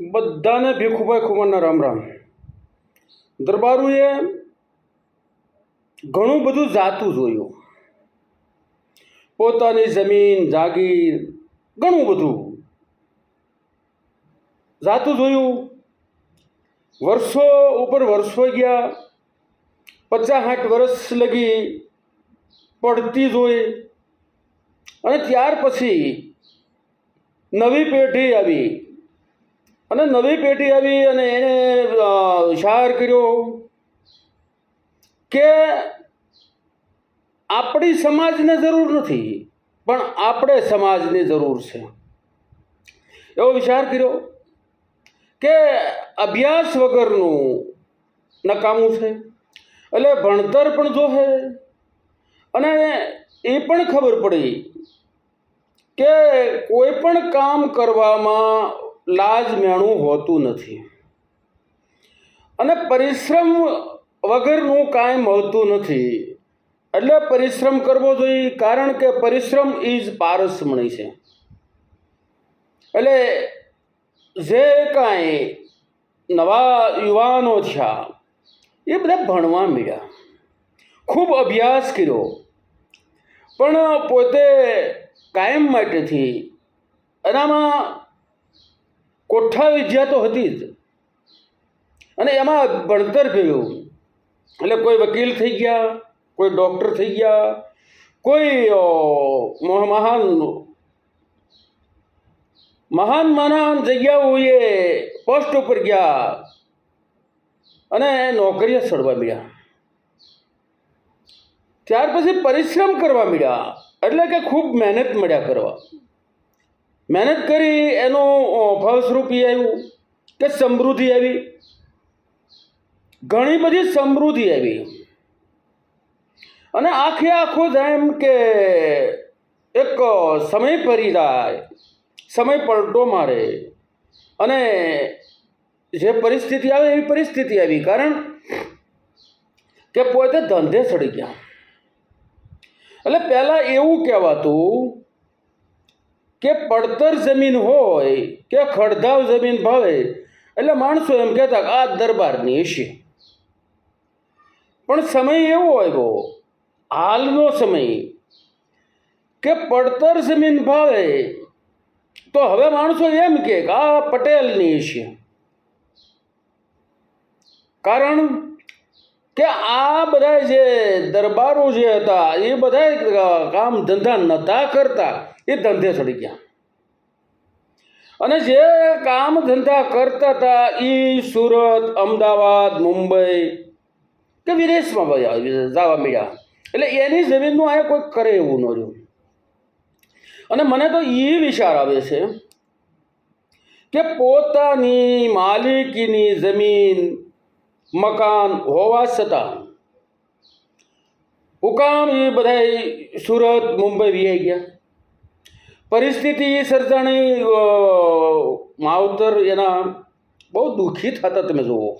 બધાને ભીખુભાઈ ખુમારના રામ રામ. દરબારુએ ઘણું બધું જાતું જોયું. પોતાની જમીન, જાગીર, ઘણું બધું જાતું જોયું. વર્ષો ઉપર વર્ષો ગયા. પચાસ વર્ષ લગી પડતી જોઈ. અને ત્યાર પછી નવી પેઢી આવી. અને નવી પેઢી આવી અને એને ઇશાર કર્યો કે આપણી સમાજને જરૂર નથી, પણ આપણે સમાજની જરૂર છે. એવો વિચાર કર્યો કે અભ્યાસ વગરનું નકામું છે, એટલે ભણતર પણ જોશે. અને એ પણ ખબર પડી કે કોઈ પણ કામ કરવામાં લાજ મેણું હોતું નથી. અને પરિશ્રમ વગરનું કાંઈ મળતું નથી. એટલે પરિશ્રમ કરવો જોઈએ, કારણ કે પરિશ્રમ ઇઝ પારસમણી છે. એટલે જે કાંઈ નવા યુવાનો થયા, એ બધા ભણવા મળ્યા ખૂબ અભ્યાસ કર્યો. પણ પોતે કાયમ માટેથી, એનામાં કોઠા વિદ્યા તો હતી જ. અને એમાં ભણતર થયું એટલે કોઈ વકીલ થઈ ગયા, કોઈ ડૉક્ટર થઈ ગયા, કોઈ મહાન મહાન મહાન મહાન જગ્યાઓએ પોસ્ટ ઉપર ગયા અને નોકરીએ સડવા મળ્યા. ત્યાર પછી પરિશ્રમ કરવા મળ્યા. એટલે કે ખૂબ મહેનત મળ્યા કરવા. મહેનત કરી, એનું ફળસ્વરૂપી આવ્યું કે સમૃદ્ધિ આવી? ઘણી બધી સમૃદ્ધિ આવી. અને આખે આખો જેમ કે એક સમય ફરી જાય, સમય પલટો મારે, અને જે પરિસ્થિતિ આવે એવી પરિસ્થિતિ આવી. કારણ કે પોતે ધંધે સડી ગયા. એટલે પહેલાં એવું કહેવાતું કે પડતર જમીન હોય કે ખડધાવ જમીન ભાવે, એટલે માણસો એમ કહેતા આ દરબારની હશે પણ સમય એવો આવ્યો, હાલનો સમય, કે પડતર જમીન ભાવે, તો હવે માણસો એમ કે આ પટેલની હશે કારણ કે આ બધા જે દરબારો જે હતા, એ બધા કામ ધંધા નહોતા કરતા. એ ધંધે ચડી ગયા. અને જે કામ ધંધા કરતા હતા એ સુરત, અમદાવાદ, મુંબઈ કે વિદેશમાં જવા મળ્યા. એટલે એની જમીનનું આ કોઈ કરે એવું ન રહ્યું. અને મને તો એ વિચાર આવે છે કે પોતાની માલિકીની જમીન, મકાન હોવા છતાં હુકામ એ બધા સુરત, મુંબઈ વી ગયા. પરિસ્થિતિ સર્જાણી માવતર એના બહુ દુઃખી થતા તમે જુઓ.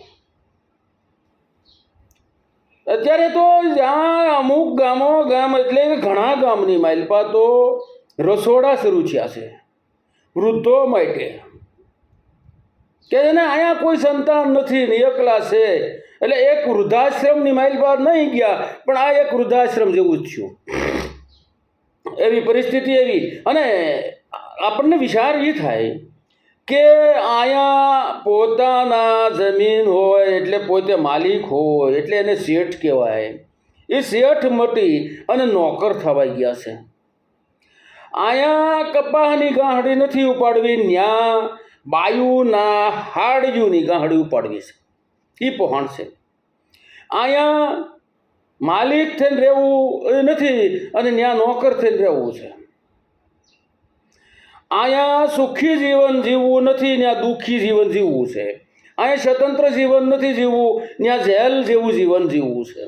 અત્યારે તો જ્યાં અમુક ગામો, ગામ એટલે ઘણા ગામની માઇલપા તો રસોડા શરૂ થયા છે, વૃદ્ધો માટે. કે એને અહીંયા કોઈ સંતાન નથી, ને એકલા છે. એટલે એક વૃદ્ધાશ્રમની માઇલપા નહીં ગયા, પણ આ એક વૃદ્ધાશ્રમ જેવું જ થયું. એવી પરિસ્થિતિ એવી. અને આપણને વિચાર એ થાય કે અહીંયા પોતાના જમીન હોય એટલે પોતે માલિક હોય, એટલે એને શેઠ કહેવાય. એ શેઠ મટી અને નોકર થવાઈ ગયા છે. અહીંયા કપાહની ગાંહડી નથી ઉપાડવી, ન્યા બાયુના હાડયુની ગાંહડી ઉપાડવી છે. એ પહોંચશે. અહીંયા માલિક થઈને રહેવું નથી, અને ત્યાં નોકર થઈને રહેવું છે. અહીંયા સુખી જીવન જીવવું નથી ત્યાં દુઃખી જીવન જીવવું છે. અહીંયા સ્વતંત્ર જીવન નથી જીવવું ત્યાં જેલ જેવું જીવન જીવવું છે.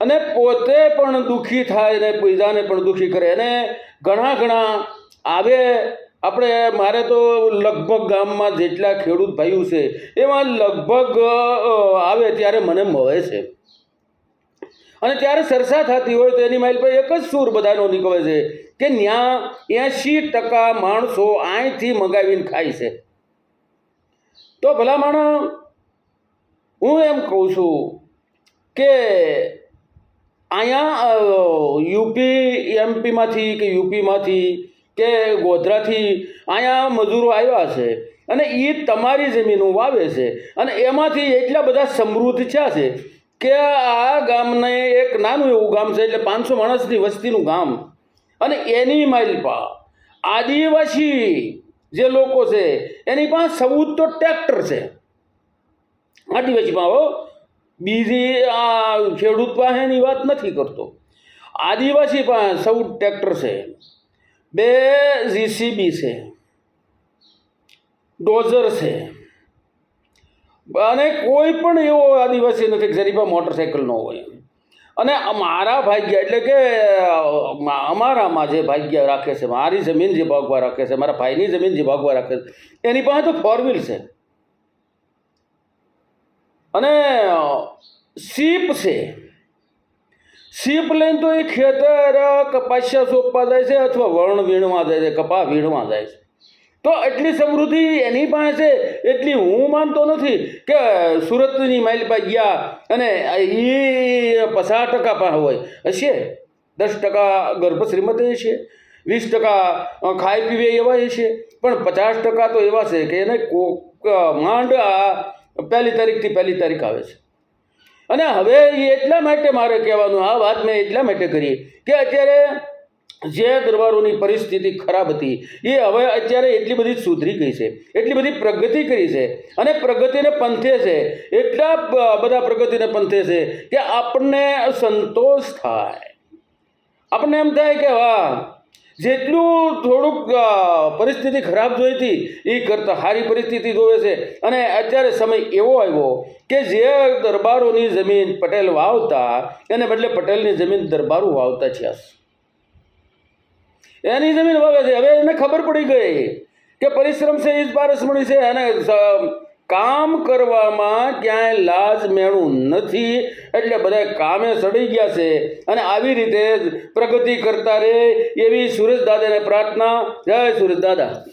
અને પોતે પણ દુઃખી થાય ને બીજાને પણ દુઃખી કરે. અને ઘણા ઘણા આવે, આપણે, મારે તો લગભગ ગામમાં જેટલા ખેડૂત ભાઈઓ છે, એમાં લગભગ આવે ત્યારે મને મળે છે. અને ત્યારે ચર્ચા થતી હોય તો એની માઇલ પર એક જ સૂર બધાનો નીકળે છે કે ત્યાં એંશી ટકા માણસો અહીંથી મગાવીને ખાય છે. તો ભલામણ હું એમ કહું છું કે અહીંયા યુપી એમપીમાંથી કે યુપીમાંથી કે ગોધરાથી અહીંયા મજૂરો આવ્યા છે અને એ તમારી જમીનો વાવે છે અને એમાંથી એટલા બધા સમૃદ્ધ થયા છે કે આ ગામને એક નાનું એવું ગામ છે એટલે પાંચસો માણસની વસ્તીનું ગામ. અને એની માઇલપા આદિવાસી જે લોકો છે, એની પાસે સૌદ તો ટ્રેક્ટર છે. આદિવાસીમાં હો. બીજી આ ખેડૂત પાસેની વાત નથી કરતો. આદિવાસી પાસે સૌ ટ્રેક્ટર છે. બે જીસીબી છે. ડોઝર છે. અને કોઈ પણ એવો આદિવાસી નથી કે જેની પાસે મોટરસાઇકલ ન હોય. અને મારા ભાગ્ય એટલે કે અમારામાં જે ભાગ્ય રાખે છે, મારી જમીન જે ભાગવા રાખે છે, મારા ભાઈની જમીન જે ભાગવા રાખે છે, એની પાસે તો ફોર છે. અને સીપ છે. સીપ લઈને તો એ ખેતર, કપાસિયા સોંપવા જાય છે અથવા વણ વીણવા જાય છે, કપા વીણવા જાય છે. તો એટલી સમૃદ્ધિ એની પાસે છે એટલી હું માનતો નથી કે સુરતની માઇલ પાસે ગયા અને એ પચાસ ટકા પાસે હોય. હશે? દસ ટકા ગર્ભ શ્રીમત છે વીસ ટકા ખાઈ પીવે એવા હશે? પણ પચાસ ટકા તો એવા છે કે એને કોક માંડ પહેલી તારીખથી પહેલી તારીખ આવે છે. અને હવે એ એટલા માટે મારે કહેવાનું, આ વાત મેં એટલા માટે કરી કે અત્યારે જે દરબારોની પરિસ્થિતિ ખરાબ હતી, એ હવે અત્યારે એટલી બધી સુધરી ગઈ છે, એટલી બધી પ્રગતિ કરી છે અને પ્રગતિને પંથે છે, એટલા બધા પ્રગતિને પંથે છે કે આપણને સંતોષ થાય. આપણને એમ થાય કે વાહ, જેટલું થોડુંક પરિસ્થિતિ ખરાબ જોઈ હતી, એ કરતાં સારી પરિસ્થિતિ જોવે છે. અને અત્યારે સમય એવો આવ્યો કે જે દરબારોની જમીન પટેલ વાવતા, એને બદલે પટેલની જમીન દરબારો વાવતા છે. એની જમીન વાવે છે. હવે એને ખબર પડી ગઈ કે પરિશ્રમ છે, એ જ પારસમણી છે. અને કામ કરવામાં ક્યાંય લાજ મેળવું નથી. એટલે બધા કામે સડી ગયા છે. અને આવી રીતે પ્રગતિ કરતા રહે એવી સુરેશ દાદાને પ્રાર્થના. જય સુરેશ દાદા